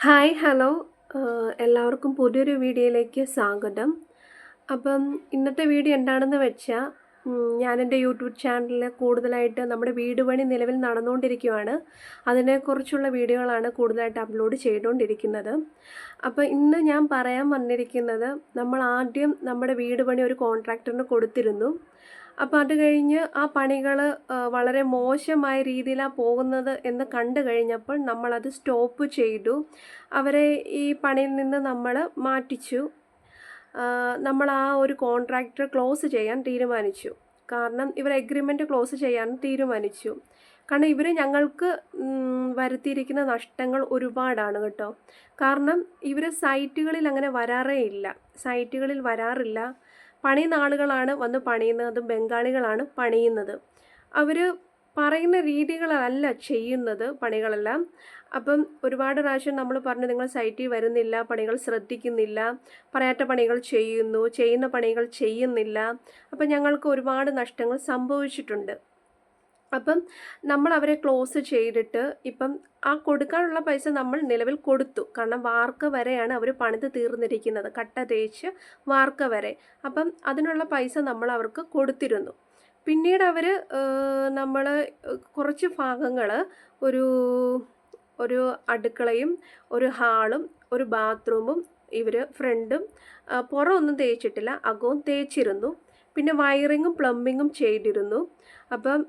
Hi hello. എല്ലാവർക്കും പുതിയൊരു വീഡിയോയിലേക്ക് സ്വാഗതം. അപ്പം ഇന്നത്തെ വീഡിയോ എന്താണെന്ന് വെച്ചാൽ ഞാൻ എന്റെ യൂട്യൂബ് ചാനലിൽ കൂടുതലായിട്ട് നമ്മുടെ വീട് പണി നിലവിൽ നടന്നുകൊണ്ടിരിക്കുകയാണ് അതിനെക്കുറിച്ചുള്ള വീഡിയോകളാണ് കൂടുതലായിട്ട് അപ്ലോഡ് ചെയ്തുകൊണ്ടിരിക്കുന്നത്. അപ്പോൾ ഇന്ന് ഞാൻ പറയാൻ വന്നിരിക്കുന്നത് നമ്മൾ ആദ്യം നമ്മുടെ വീട് പണി ഒരു കോൺട്രാക്ടറിന് കൊടുത്തിരുന്നു. അപ്പോൾ അത് കഴിഞ്ഞ് ആ പണികൾ വളരെ മോശമായ രീതിയിലാണ് പോകുന്നത് എന്ന് കണ്ടു കഴിഞ്ഞപ്പോൾ നമ്മളത് സ്റ്റോപ്പ് ചെയ്തു. അവരെ ഈ പണിയിൽ നിന്ന് നമ്മൾ മാറ്റിച്ചു. നമ്മൾ ആ ഒരു കോൺട്രാക്ടർ ക്ലോസ് ചെയ്യാൻ തീരുമാനിച്ചു. കാരണം ഇവർ എഗ്രിമെന്റ് ക്ലോസ് ചെയ്യാൻ തീരുമാനിച്ചു. കാരണം ഇവർ ഞങ്ങൾക്ക് വരുത്തിയിരിക്കുന്ന നഷ്ടങ്ങൾ ഒരുപാടാണ് കേട്ടോ. കാരണം ഇവർ സൈറ്റുകളിൽ അങ്ങനെ വരാറേ ഇല്ല. സൈറ്റുകളിൽ വരാറില്ല. പണിയുന്ന ആളുകളാണ് വന്ന് പണിയുന്നത് ബംഗാളികളാണ് പണിയുന്നത്. അവർ പറയുന്ന രീതികളല്ല ചെയ്യുന്നത് പണികളെല്ലാം. അപ്പം ഒരുപാട് പ്രാവശ്യം നമ്മൾ പറഞ്ഞു നിങ്ങൾ സൈറ്റിൽ വരുന്നില്ല പണികൾ ശ്രദ്ധിക്കുന്നില്ല പറയാത്ത പണികൾ ചെയ്യുന്നു ചെയ്യുന്ന പണികൾ ചെയ്യുന്നില്ല. അപ്പം ഞങ്ങൾക്ക് ഒരുപാട് നഷ്ടങ്ങൾ സംഭവിച്ചിട്ടുണ്ട്. അപ്പം നമ്മൾ അവരെ ക്ലോസ് ചെയ്തിട്ട് ഇപ്പം ആ കൊടുക്കാനുള്ള പൈസ നമ്മൾ നിലവിൽ കൊടുത്തു. കാരണം വാർക്ക വരെയാണ് അവർ പണിത് തീർന്നിരിക്കുന്നത്. കട്ട തേച്ച് വാർക്ക വരെ. അപ്പം അതിനുള്ള പൈസ നമ്മൾ അവർക്ക് കൊടുത്തിരുന്നു. പിന്നീട് അവർ നമ്മൾ കുറച്ച് ഭാഗങ്ങൾ ഒരു ഒരു അടുക്കളയും ഒരു ഹാളും ഒരു ബാത്റൂമും ഇവർ ഫ്രണ്ടും പുറമൊന്നും തേച്ചിട്ടില്ല. അകവും തേച്ചിരുന്നു. പിന്നെ വയറിങ്ങും പ്ലംബിങ്ങും ചെയ്തിരുന്നു. അപ്പം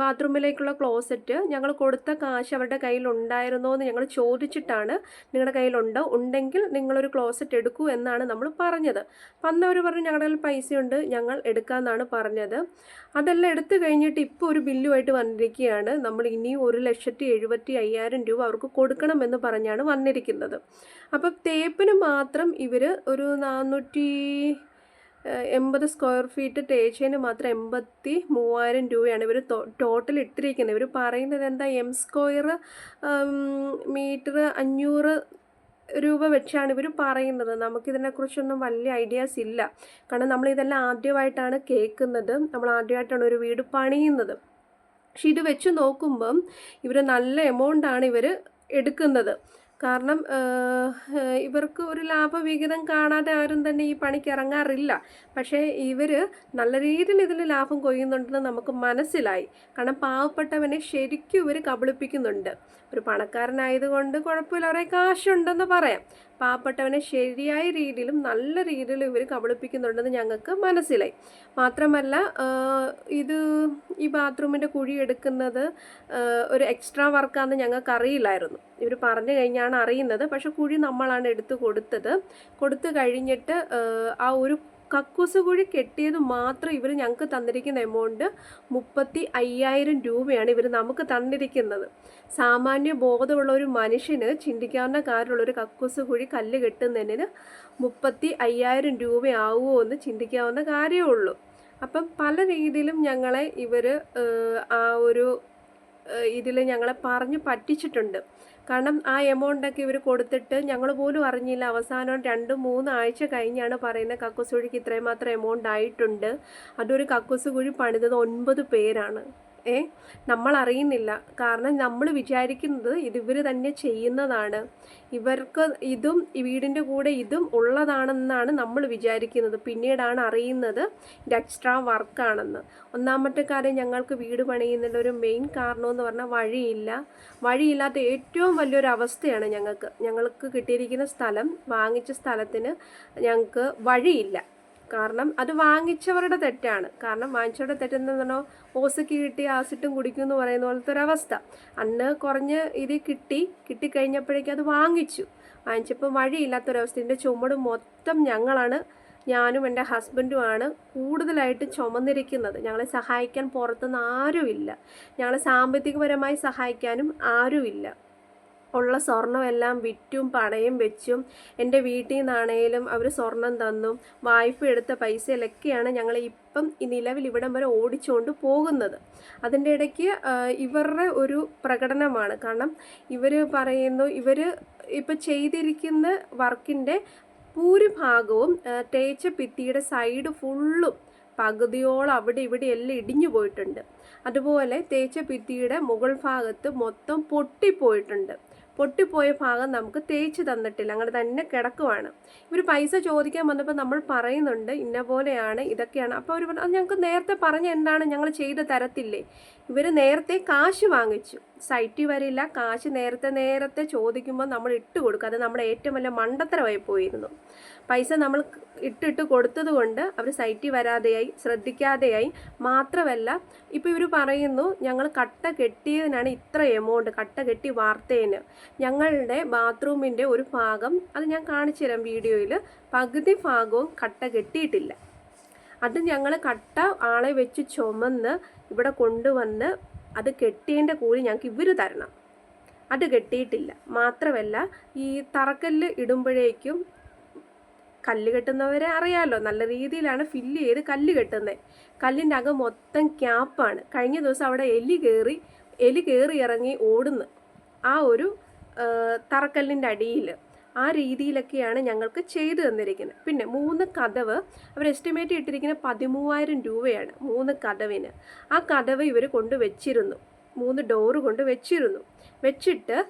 ബാത്റൂമിലേക്കുള്ള ക്ലോസറ്റ് ഞങ്ങൾ കൊടുത്ത കാശ് അവരുടെ കയ്യിൽ ഉണ്ടായിരുന്നോ എന്ന് ഞങ്ങൾ ചോദിച്ചിട്ടാണ് നിങ്ങളുടെ കയ്യിലുണ്ടോ. ഉണ്ടെങ്കിൽ നിങ്ങളൊരു ക്ലോസറ്റ് എടുക്കൂ എന്നാണ് നമ്മൾ പറഞ്ഞത്. അപ്പം അന്ന് അവർ പറഞ്ഞു ഞങ്ങളുടെ കയ്യിൽ പൈസയുണ്ട് ഞങ്ങൾ എടുക്കാമെന്നാണ് പറഞ്ഞത്. അതെല്ലാം എടുത്തു കഴിഞ്ഞിട്ട് ഇപ്പോൾ ഒരു ബില്ലുമായിട്ട് വന്നിരിക്കുകയാണ്. നമ്മൾ ഇനിയും ഒരു ലക്ഷത്തി എഴുപത്തി അയ്യായിരം രൂപ അവർക്ക് കൊടുക്കണമെന്ന് പറഞ്ഞാണ് വന്നിരിക്കുന്നത്. അപ്പം തേപ്പിന് മാത്രം ഇവർ ഒരു നാനൂറ്റി എൺപത് സ്ക്വയർ ഫീറ്റ് തേച്ചതിന് മാത്രം എൺപത്തി മൂവായിരം രൂപയാണ് ഇവർ ടോട്ടൽ ഇട്ടിരിക്കുന്നത്. ഇവർ പറയുന്നത് എന്താ? എം സ്ക്വയർ മീറ്റർ അഞ്ഞൂറ് രൂപ വെച്ചാണ് ഇവർ പറയുന്നത്. നമുക്കിതിനെക്കുറിച്ചൊന്നും വലിയ ഐഡിയാസ് ഇല്ല. കാരണം നമ്മളിതെല്ലാം ആദ്യമായിട്ടാണ് കേൾക്കുന്നത്. നമ്മൾ ആദ്യമായിട്ടാണ് ഒരു വീട് പണിയുന്നത്. പക്ഷെ ഇത് വെച്ച് നോക്കുമ്പം ഇവർ നല്ല എമൗണ്ടാണ് ഇവർ എടുക്കുന്നത്. കാരണം ഇവർക്ക് ഒരു ലാഭവിഹിതം കാണാതെ ആരും തന്നെ ഈ പണിക്ക് ഇറങ്ങാറില്ല. പക്ഷേ ഇവർ നല്ല രീതിയിൽ ഇതിൽ ലാഭം കൊയ്യുന്നുണ്ടെന്ന് നമുക്ക് മനസ്സിലായി. കാരണം പാവപ്പെട്ടവനെ ശരിക്കും ഇവർ കബളിപ്പിക്കുന്നുണ്ട്. ഒരു പണക്കാരനായതുകൊണ്ട് കുഴപ്പമില്ല. കുറേ കാശുണ്ടെന്ന് പറയാം. പാവപ്പെട്ടവനെ ശരിയായ രീതിയിലും നല്ല രീതിയിലും ഇവർ കബളിപ്പിക്കുന്നുണ്ടെന്ന് ഞങ്ങൾക്ക് മനസ്സിലായി. മാത്രമല്ല ഇത് ഈ ബാത്റൂമിന്റെ കുഴി എടുക്കുന്നത് ഒരു എക്സ്ട്രാ വർക്കാണെന്ന് ഞങ്ങൾക്ക് അറിയില്ലായിരുന്നു ഇവർ പറഞ്ഞു കഴിഞ്ഞാണ് അറിയുന്നത്. പക്ഷെ കുഴി നമ്മളാണ് എടുത്തു കൊടുത്തത്. കൊടുത്തു കഴിഞ്ഞിട്ട് ആ ഒരു കക്കൂസ് കുഴി കെട്ടിയത് മാത്രം ഇവർ ഞങ്ങൾക്ക് തന്നിരിക്കുന്ന എമൗണ്ട് മുപ്പത്തി അയ്യായിരം രൂപയാണ് ഇവർ നമുക്ക് തന്നിരിക്കുന്നത്. സാമാന്യ ബോധമുള്ള ഒരു മനുഷ്യന് ചിന്തിക്കാവുന്ന കാര്യമുള്ള ഒരു കക്കൂസ് കുഴി കല്ല് കെട്ടുന്നതിന് മുപ്പത്തി അയ്യായിരം രൂപയാവുമോ എന്ന് ചിന്തിക്കാവുന്ന കാര്യമേ ഉള്ളൂ. അപ്പം പല രീതിയിലും ഞങ്ങളെ ഇവർ ആ ഒരു ഇതിൽ ഞങ്ങളെ പറഞ്ഞ് പറ്റിച്ചിട്ടുണ്ട്. കാരണം ആ എമൗണ്ടൊക്കെ ഇവർ കൊടുത്തിട്ട് ഞങ്ങൾ പോലും അറിഞ്ഞില്ല. അവസാനം രണ്ട് മൂന്ന് ആഴ്ച കഴിഞ്ഞാണ് പറയുന്നത് കക്കൂസ് കുഴിക്ക് ഇത്രയും മാത്രം എമൗണ്ട് ആയിട്ടുണ്ട്. അതൊരു കക്കൂസ് കുഴി പണിതത് ഒൻപത് പേരാണ്. ഏ നമ്മൾ അറിയുന്നില്ല കാരണം നമ്മൾ വിചാരിക്കുന്നത് ഇത് ഇവർ തന്നെ ചെയ്യുന്നതാണ്. ഇവർക്ക് ഇതും ഈ വീടിന്റെ കൂടെ ഇതും ഉള്ളതാണെന്നാണ് നമ്മൾ വിചാരിക്കുന്നത്. പിന്നീടാണ് അറിയുന്നത് ഇത് എക്സ്ട്രാ വർക്കാണെന്ന് ഒന്നാമത്തെ കാര്യം ഞങ്ങൾക്ക് വീട് പണിയുന്നതിന്റെ ഒരു മെയിൻ കാരണമെന്ന് പറഞ്ഞാൽ വഴിയില്ല. വഴിയില്ലാത്ത ഏറ്റവും വലിയൊരു അവസ്ഥയാണ് ഞങ്ങൾക്ക്. ഞങ്ങൾക്ക് കിട്ടിയിരിക്കുന്ന സ്ഥലം വാങ്ങിച്ച സ്ഥലത്തിന് ഞങ്ങൾക്ക് വഴിയില്ല. കാരണം അത് വാങ്ങിച്ചവരുടെ തെറ്റാണ്. കാരണം വാങ്ങിച്ചവരുടെ പറഞ്ഞാൽ ഓസയ്ക്ക് കിട്ടി ആസിട്ടും കുടിക്കും എന്ന് പറയുന്ന പോലത്തെ ഒരവസ്ഥ അന്ന് കുറഞ്ഞ് ഇത് കിട്ടി കിട്ടിക്കഴിഞ്ഞപ്പോഴേക്കും അത് വാങ്ങിച്ചു. വാങ്ങിച്ചപ്പോൾ വഴിയില്ലാത്തൊരവസ്ഥ ഇതിന്റെ ചുമട് മൊത്തം ഞങ്ങളാണ് ഞാനും എന്റെ ഹസ്ബൻഡുമാണ് കൂടുതലായിട്ട് ചുമന്നിരിക്കുന്നത്. ഞങ്ങളെ സഹായിക്കാൻ പുറത്തുനിന്ന് ആരുമില്ല. ഞങ്ങളെ സാമ്പത്തികപരമായി സഹായിക്കാനും ആരുമില്ല. ഉള്ള സ്വർണമെല്ലാം വിറ്റും പണയും വെച്ചും എന്റെ വീട്ടിൽ നിന്നാണേലും അവർ സ്വർണം തന്നു. വായ്പ എടുത്ത പൈസയിലൊക്കെയാണ് ഞങ്ങൾ ഇപ്പം ഈ നിലവിൽ ഇവിടം വരെ ഓടിച്ചുകൊണ്ട് പോകുന്നത്. അതിന്റെ ഇടയ്ക്ക് ഇവരുടെ ഒരു പ്രകടനമാണ്. കാരണം ഇവർ പറയുന്നു ഇവർ ഇപ്പം ചെയ്തിരിക്കുന്ന വർക്കിന്റെ ഭൂരിഭാഗവും തേച്ച ഭിത്തിയുടെ സൈഡ് ഫുള്ളും പകുതിയോളം അവിടെ ഇവിടെ എല്ലാം ഇടിഞ്ഞു പോയിട്ടുണ്ട്. അതുപോലെ തേച്ച ഭിത്തിയുടെ മുകൾ ഭാഗത്ത് മൊത്തം പൊട്ടിപ്പോയിട്ടുണ്ട്. പൊട്ടിപ്പോയ ഭാഗം നമുക്ക് തേച്ച് തന്നിട്ടില്ല. അങ്ങനെ തന്നെ കിടക്കുവാണ്. ഇവർ പൈസ ചോദിക്കാൻ വന്നപ്പോൾ നമ്മൾ പറയുന്നുണ്ട് ഇന്ന പോലെയാണ് ഇതൊക്കെയാണ്. അപ്പോൾ അവർ പറഞ്ഞു "അത് ഞങ്ങൾക്ക് നേരത്തെ പറഞ്ഞ എന്താണ്? ഞങ്ങൾ ചെയ്ത് തരത്തില്ലേ? ഇവർ നേരത്തെ കാശ് വാങ്ങിച്ചു. സൈറ്റിൽ വരില്ല. കാശ് നേരത്തെ നേരത്തെ ചോദിക്കുമ്പോൾ നമ്മൾ ഇട്ട് കൊടുക്കുക അത് നമ്മുടെ ഏറ്റവും വലിയ മണ്ടത്തരമായി പോയിരുന്നു. പൈസ നമ്മൾ ഇട്ടിട്ട് കൊടുത്തത് കൊണ്ട് അവർ സൈറ്റിൽ വരാതെയായി ശ്രദ്ധിക്കാതെയായി മാത്രമല്ല ഇപ്പോൾ ഇവർ പറയുന്നു ഞങ്ങൾ കട്ട കെട്ടിയതിനാണ് ഇത്ര എമൗണ്ട് കട്ട കെട്ടി വാർത്തേന്. ഞങ്ങളുടെ ബാത്റൂമിന്റെ ഒരു ഭാഗം അത് ഞാൻ കാണിച്ചു തരാം വീഡിയോയിൽ പകുതി ഭാഗവും കട്ട കെട്ടിയിട്ടില്ല. അത് ഞങ്ങൾ കട്ട ആളെ വെച്ച് ചുമന്ന് ഇവിടെ കൊണ്ടുവന്ന് അത് കെട്ടിയതിന്റെ കൂലി ഞങ്ങൾക്ക് ഇവർ തരണം. അത് കെട്ടിയിട്ടില്ല മാത്രമല്ല ഈ തറക്കല്ല് ഇടുമ്പോഴേക്കും കല്ല് കെട്ടുന്നവരെ അറിയാമല്ലോ നല്ല രീതിയിലാണ് ഫില്ല് ചെയ്ത് കല്ല് കെട്ടുന്നത് കല്ലിന്റെ അകം മൊത്തം ക്യാപ്പാണ്. കഴിഞ്ഞ ദിവസം അവിടെ എലി കയറി എലി കയറി ഇറങ്ങി ഓടുന്നു. ആ ഒരു തറക്കല്ലിന്റെ അടിയിൽ ആ രീതിയിലൊക്കെയാണ് ഞങ്ങൾക്ക് ചെയ്തു തന്നിരിക്കുന്നത്. പിന്നെ മൂന്ന് കഥവ് അവർ എസ്റ്റിമേറ്റ് ഇട്ടിരിക്കുന്ന പതിമൂവായിരം രൂപയാണ്. മൂന്ന് കഥവിന്. ആ കഥവ് ഇവർ കൊണ്ട് വെച്ചിരുന്നു. മൂന്ന് ഡോറ് കൊണ്ട് വെച്ചിരുന്നു. വെച്ചിട്ട്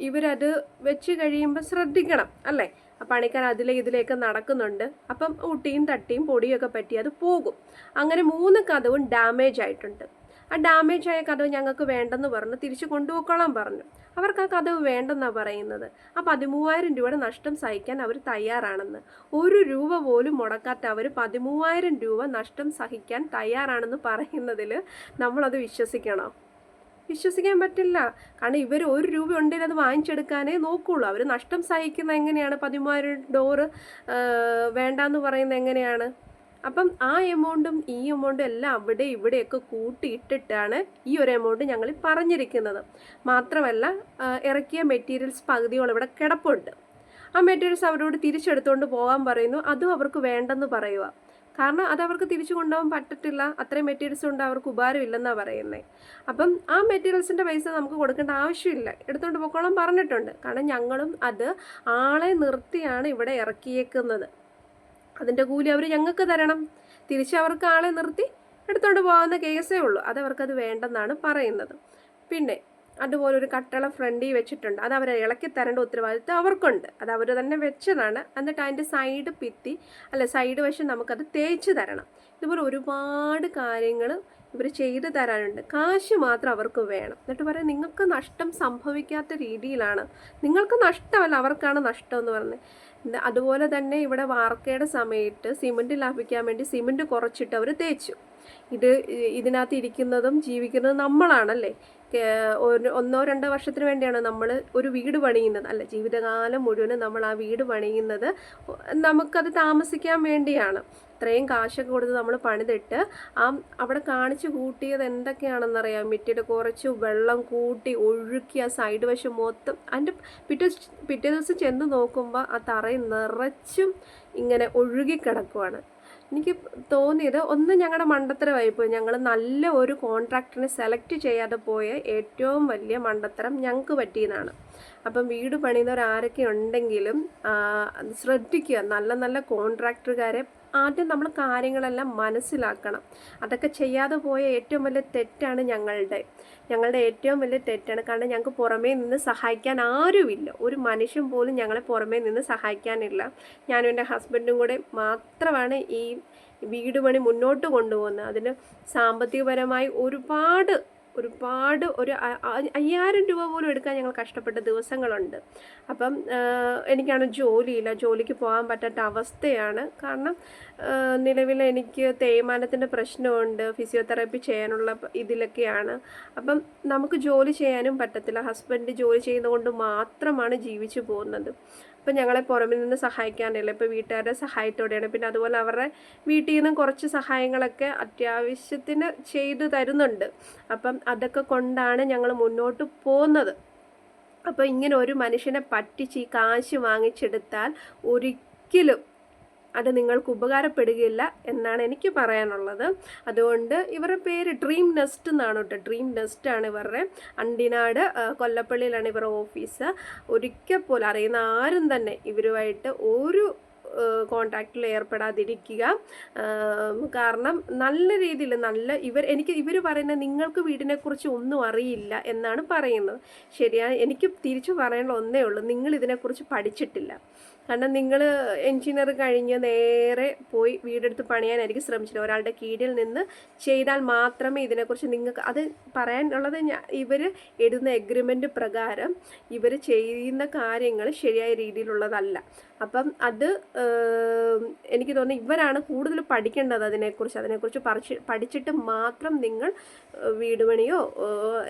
ഇവരത് വെച്ച് കഴിയുമ്പോൾ ശ്രദ്ധിക്കണം അല്ലേ? ആ പണിക്കാർ അതിലെ ഇതിലേക്ക് നടക്കുന്നുണ്ട്. അപ്പം ഊട്ടിയും തട്ടിയും പൊടിയൊക്കെ പറ്റി അത് പോകും. അങ്ങനെ മൂന്ന് കഥവും ഡാമേജ് ആയിട്ടുണ്ട്. ആ ഡാമേജ് ആയ കഥവ് ഞങ്ങൾക്ക് വേണ്ടെന്ന് പറഞ്ഞു തിരിച്ചു കൊണ്ടുപോയിക്കോളാൻ പറഞ്ഞു. അവർക്ക് ആ കഥവ് വേണ്ടെന്നാണ് പറയുന്നത്. ആ പതിമൂവായിരം രൂപയുടെ നഷ്ടം സഹിക്കാൻ അവർ തയ്യാറാണെന്ന്. ഒരു രൂപ പോലും മുടക്കാത്ത അവർ പതിമൂവായിരം രൂപ നഷ്ടം സഹിക്കാൻ തയ്യാറാണെന്ന് പറയുന്നതിൽ നമ്മളത് വിശ്വസിക്കണം. വിശ്വസിക്കാൻ പറ്റില്ല. കാരണം ഇവർ ഒരു രൂപ ഉണ്ടെങ്കിൽ അത് വാങ്ങിച്ചെടുക്കാനേ നോക്കുള്ളൂ. അവർ നഷ്ടം സഹിക്കുന്ന എങ്ങനെയാണ്? പതിമൂവായിരം ഡോറ് വേണ്ടാന്ന് പറയുന്നത് എങ്ങനെയാണ്? അപ്പം ആ എമൗണ്ടും ഈ എമൗണ്ടും എല്ലാം അവിടെ ഇവിടെയൊക്കെ കൂട്ടിയിട്ടിട്ടാണ് ഈ ഒരു എമൗണ്ട് ഞങ്ങൾ പറഞ്ഞിരിക്കുന്നത്. മാത്രമല്ല ഇറക്കിയ മെറ്റീരിയൽസ് പകുതിയോളം ഇവിടെ കിടപ്പുണ്ട്. ആ മെറ്റീരിയൽസ് അവരോട് തിരിച്ചെടുത്തുകൊണ്ട് പോകാൻ പറയുന്നു. അതും അവർക്ക് വേണ്ടെന്ന് പറയുക. കാരണം അത് അവർക്ക് തിരിച്ചു കൊണ്ടുപോകാൻ പറ്റത്തില്ല. അത്രയും മെറ്റീരിയൽസ് കൊണ്ട് അവർക്ക് ഉപകാരമില്ലെന്നാണ് പറയുന്നത് അപ്പം ആ മെറ്റീരിയൽസിന്റെ പൈസ നമുക്ക് കൊടുക്കേണ്ട ആവശ്യമില്ല. എടുത്തുകൊണ്ട് പൊക്കോളം പറഞ്ഞിട്ടുണ്ട്. കാരണം ഞങ്ങളും അത് ആളെ നിർത്തിയാണ് ഇവിടെ ഇറക്കിയേക്കുന്നത്. അതിന്റെ കൂലി അവർ ഞങ്ങൾക്ക് തരണം. തിരിച്ച് അവർക്ക് ആളെ നിർത്തി എടുത്തോണ്ട് പോകുന്ന കേസേ ഉള്ളൂ. അത് വേണ്ടെന്നാണ് പറയുന്നത്. പിന്നെ അതുപോലെ ഒരു കട്ടള ഫ്രണ്ടിൽ വെച്ചിട്ടുണ്ട്. അത് അവരെ ഇളക്കി തരേണ്ട ഉത്തരവാദിത്വം അവർക്കുണ്ട്. അത് അവർ തന്നെ വെച്ചതാണ്. എന്നിട്ട് അതിന്റെ സൈഡ് ഭിത്തി അല്ല സൈഡ് വശം നമുക്കത് തേച്ച് തരണം. ഇതുപോലെ ഒരുപാട് കാര്യങ്ങൾ ഇവർ ചെയ്തു തരാനുണ്ട്. കാശ് മാത്രം അവർക്ക് വേണം. എന്നിട്ട് പറയാം നിങ്ങൾക്ക് നഷ്ടം സംഭവിക്കാത്ത രീതിയിലാണ്. നിങ്ങൾക്ക് നഷ്ടമല്ല അവർക്കാണ് നഷ്ടം എന്ന് പറഞ്ഞത് അതുപോലെ തന്നെ ഇവിടെ വാർക്കയുടെ സമയത്ത് സിമന്റ് ലാഭിക്കാൻ വേണ്ടി സിമന്റ് കുറച്ചിട്ട് അവർ തേച്ചു. ഇത് ഇതിനകത്ത് ഇരിക്കുന്നതും ജീവിക്കുന്നതും നമ്മളാണല്ലേ? ഒന്നോ രണ്ടോ വർഷത്തിന് വേണ്ടിയാണ് നമ്മൾ ഒരു വീട് പണിയുന്നത്. അല്ല ജീവിതകാലം മുഴുവനും നമ്മൾ ആ വീട് പണിയുന്നത്. നമുക്കത് താമസിക്കാൻ വേണ്ടിയാണ്. ഇത്രയും കാശൊക്കെ കൊടുത്ത് നമ്മൾ പണിതിട്ട് ആ അവിടെ കാണിച്ചു കൂട്ടിയത് എന്തൊക്കെയാണെന്നറിയാം? മിറ്റിയുടെ കുറച്ച് വെള്ളം കൂട്ടി ഒഴുക്കി ആ സൈഡ് വശം മൊത്തം അതിന്റെ പിറ്റേ പിറ്റേ ദിവസം ചെന്ന് നോക്കുമ്പോൾ ആ തറയിൽ നിറച്ചും ഇങ്ങനെ ഒഴുകിക്കിടക്കുവാണ് എനിക്ക് തോന്നിയത് ഒന്ന് ഞങ്ങളുടെ മണ്ടത്തരമായിപ്പോയി ഞങ്ങൾ നല്ല ഒരു കോൺട്രാക്ടറിനെ സെലക്ട് ചെയ്യാതെ പോയ ഏറ്റവും വലിയ മണ്ടത്തരം ഞങ്ങൾക്ക് പറ്റിയതാണ്. അപ്പം വീട് പണിയുന്നവർ ആരൊക്കെ ഉണ്ടെങ്കിലും ശ്രദ്ധിക്കുക. നല്ല നല്ല കോൺട്രാക്ടറുകാരെ ആദ്യം നമ്മൾ കാര്യങ്ങളെല്ലാം മനസ്സിലാക്കണം. അതൊക്കെ ചെയ്യാതെ പോയ ഏറ്റവും വലിയ തെറ്റാണ് ഞങ്ങളുടെ. ഞങ്ങളുടെ ഏറ്റവും വലിയ തെറ്റാണ്. കാരണം ഞങ്ങൾക്ക് പുറമേ നിന്ന് സഹായിക്കാൻ ആരുമില്ല. ഒരു മനുഷ്യൻ പോലും ഞങ്ങളെ പുറമേ നിന്ന് സഹായിക്കാനില്ല. ഞാനും എന്റെ ഹസ്ബൻഡും കൂടെ മാത്രമാണ് ഈ വീട് പണി മുന്നോട്ട് കൊണ്ടുപോകുന്നത്. അതിന് സാമ്പത്തികപരമായി ഒരുപാട് ഒരുപാട് ഒരു അയ്യായിരം രൂപ പോലും എടുക്കാൻ ഞങ്ങൾ കഷ്ടപ്പെട്ട ദിവസങ്ങളുണ്ട്. അപ്പം എനിക്കാണ് ജോലിയില്ല. ജോലിക്ക് പോകാൻ പറ്റാത്ത അവസ്ഥയാണ്. കാരണം നിലവിൽ എനിക്ക് തേയ്മാനത്തിന്റെ പ്രശ്നമുണ്ട് ഫിസിയോതെറാപ്പി ചെയ്യാനുള്ള ഇതിലൊക്കെയാണ്. അപ്പം നമുക്ക് ജോലി ചെയ്യാനും പറ്റത്തില്ല. ഹസ്ബൻഡ് ജോലി ചെയ്യുന്നതുകൊണ്ട് മാത്രമാണ് ജീവിച്ചു പോകുന്നത്. അപ്പം ഞങ്ങളെ പുറമിൽ നിന്ന് സഹായിക്കാനില്ല. ഇപ്പോൾ വീട്ടുകാരുടെ സഹായത്തോടെയാണ്. പിന്നെ അതുപോലെ അവരുടെ വീട്ടിൽ നിന്നും കുറച്ച് സഹായങ്ങളൊക്കെ അത്യാവശ്യത്തിന് ചെയ്തു തരുന്നുണ്ട്. അപ്പം അതൊക്കെ കൊണ്ടാണ് ഞങ്ങൾ മുന്നോട്ട് പോകുന്നത്. അപ്പോൾ ഇങ്ങനെ ഒരു മനുഷ്യനെ പറ്റിച്ച് ഈ കാശ് വാങ്ങിച്ചെടുത്താൽ ഒരിക്കലും അത് നിങ്ങൾക്ക് ഉപകാരപ്പെടുകയില്ല എന്നാണ് എനിക്ക് പറയാനുള്ളത്. അതുകൊണ്ട് ഇവരുടെ പേര് ഡ്രീം നെസ്റ്റ് എന്നാണ് കേട്ടോ. ഡ്രീം നെസ്റ്റ് ആണ് ഇവരുടെ അണ്ടിനാട് കൊല്ലപ്പള്ളിയിലാണ് ഇവരുടെ ഓഫീസ്. ഒരിക്കൽ പോലും അറിയുന്ന ആരും തന്നെ ഇവരുമായിട്ട് ഒരു കോണ്ടാക്റ്റിൽ ഏർപ്പെടാതിരിക്കുക. കാരണം നല്ല രീതിയിൽ നല്ല ഇവർ എനിക്ക് ഇവർ പറയുന്നത് നിങ്ങൾക്ക് വീടിനെക്കുറിച്ച് ഒന്നും അറിയില്ല എന്നാണ് പറയുന്നത്. ശരിയാണ് എനിക്ക് തിരിച്ചു പറയാനുള്ള ഒന്നേ ഉള്ളൂ. നിങ്ങൾ ഇതിനെക്കുറിച്ച് പഠിച്ചിട്ടില്ല. കാരണം നിങ്ങൾ എഞ്ചിനീയർ കഴിഞ്ഞ് നേരെ പോയി വീടെടുത്ത് പണിയാനായിരിക്കും ശ്രമിച്ചില്ല ഒരാളുടെ കീഴിൽ നിന്ന് ചെയ്താൽ മാത്രമേ ഇതിനെക്കുറിച്ച് നിങ്ങൾക്ക് അത് പറയാനുള്ളത് ഇവർ എഴുതുന്ന എഗ്രിമെന്റ് പ്രകാരം ഇവർ ചെയ്യുന്ന കാര്യങ്ങൾ ശരിയായ രീതിയിലുള്ളതല്ല. അപ്പം അത് എനിക്ക് തോന്നുന്നു ഇവരാണ് കൂടുതൽ പഠിക്കേണ്ടത് അതിനെക്കുറിച്ച്. അതിനെക്കുറിച്ച് പഠിച്ച് പഠിച്ചിട്ട് മാത്രം നിങ്ങൾ വീടുപണിയോ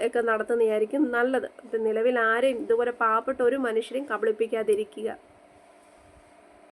ഒക്കെ നടത്തുന്നതായിരിക്കും നല്ലത്. നിലവിൽ ആരെയും ഇതുപോലെ പാവപ്പെട്ട ഒരു മനുഷ്യരെയും കബളിപ്പിക്കാതിരിക്കുക.